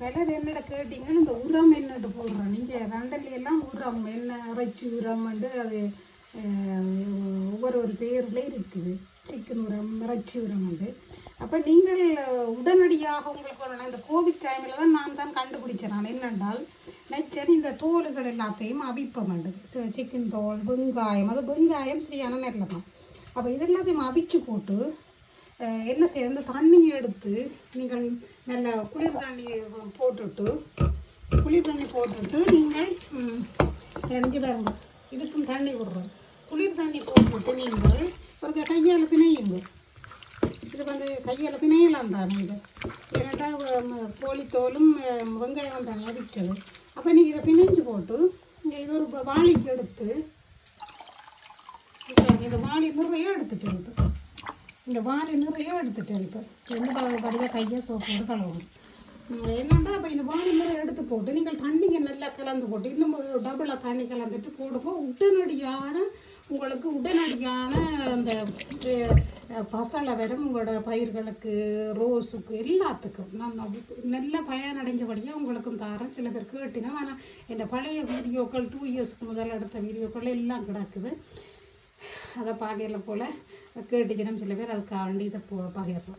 பலர் என்னட கேட்டீங்கன்னா இந்த உரம் என்னட்டு போடுறோம். நீங்கள் ரெண்டல்ல எல்லாம் உரம் என்ன அரைச்சி உரம் வந்து அது ஒவ்வொரு ஒரு பேரில் இருக்குது. சிக்கன் உரம் இறைச்சி உரம் வந்து அப்போ நீங்கள் உடனடியாக உங்களுக்கு இந்த கோவிட் டைமில் தான் நான் தான் கண்டுபிடிச்சேன். நான் என்னென்றால் நெச்சன் இந்த தோல்கள் எல்லாத்தையும் அவிப்ப மாட்டேது சிக்கன் தோல் வெங்காயம் அது வெங்காயம் சரியான நேரில் தான். அப்போ இது எல்லாத்தையும் அவிச்சு போட்டு என்ன செய்ய இந்த தண்ணியை எடுத்து நீங்கள் நல்ல குளிர் தண்ணி போட்டுட்டு குளிர் தண்ணி போட்டுட்டு நீங்கள் ம், இறங்கி பாருங்க இதுக்கும் தண்ணி விடுறோம். குளிர் தண்ணி போட்டுட்டு நீங்கள் ஒரு கையால் பிணையுங்க. இது வந்து கையால் பிணையலாம் தான் நீங்கள் ஏன்னாட்டா கோழித்தோலும் வெங்காயம் தான் அடிச்சது அப்போ நீங்கள் இதை பிணைஞ்சு போட்டு இங்கே இது ஒரு வாளிக்கு எடுத்து இந்த- இந்த வாளி முறையாக எடுத்துட்டு இருக்கு இந்த வாரி நிறைய எடுத்துட்டேன் இப்போ. ரெண்டு எந்த படியாக கையை சோப்போடு கழுவணும் உம் அப்போ இந்த வாரி நிறைய எடுத்து போட்டு நீங்கள் தண்ணிங்க நல்லா கலந்து போட்டு இன்னும் டபுளாக தண்ணி கலந்துட்டு போடுங்க. உடனடியான உங்களுக்கு உடனடியான அந்த பசலை வரும் உங்களோட பயிர்களுக்கு ரோஸுக்கு எல்லாத்துக்கும். நான் நல்ல பயனடைஞ்சபடியாக உங்களுக்கும் தரேன். சில பேர் கேட்டினா ஆனால் இந்த பழைய வீடியோக்கள் டூ இயர்ஸ்க்கு முதல்ல எடுத்த வீடியோக்கள் எல்லாம் கிடக்குது. அதை பார்க்கல போல். கேட்டுச்சினம் சில பேர் அதுக்காண்டி இதை போ பகிர்றோம்